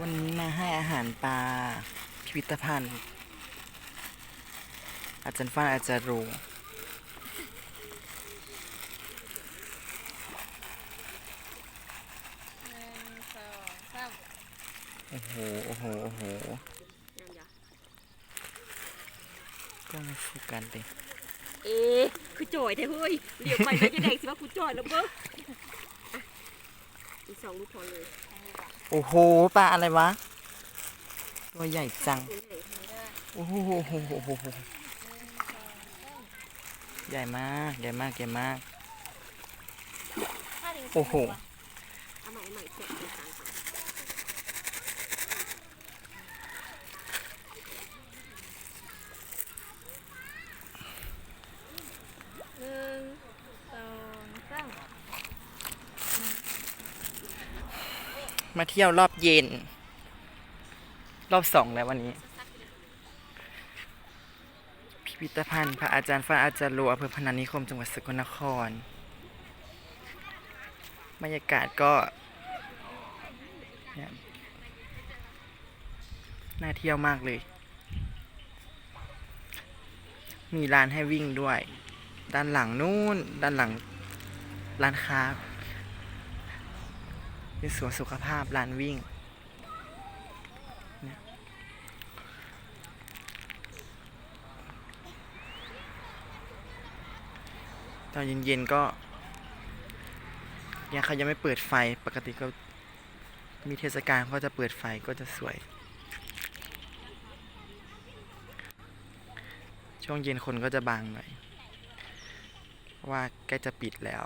วันนี้มาให้อาหารปลาพิพิธภัณฑ์ อาจารย์ฟ้านอาจารย์รู้โอ้โห โอ้โห โอ้โหก็ไม่ฟูกันเลยเอ๊คือจ่อยแท้เฮ้ยเดี๋ยวไปแล้วจะแดงสิว่ากูจ่อยแล้วเบ้ออะอีกสองลูกพอเลย โอ้โหปลาอะไรวะ ตัวใหญ่จัง โอ้โหใหญ่มากใหญ่มากใหญ่มาก โอ้โห เอาใหม่เอาใหม่เสียบตรงกลางก่อนหนึ่งสองสาม มาเที่ยวรอบเย็น รอบสองแล้ววันนี้ พิพิธภัณฑ์พระอาจารย์ฟ้าอาจารย์หลวอำเภอพนัสนิคมจังหวัดสกลนคร บรรยากาศก็น่าเที่ยวมากเลย มีร้านให้วิ่งด้วย ด้านหลังนู่นด้านหลังร้านค้า เป็นสวนสุขภาพลานวิ่งตอนเย็นๆก็ยังเขายังไม่เปิดไฟปกติก็มีเทศกาลเขาก็จะเปิดไฟก็จะสวย ช่วงเย็นคนก็จะบางหน่อยว่าใกล้จะปิดแล้ว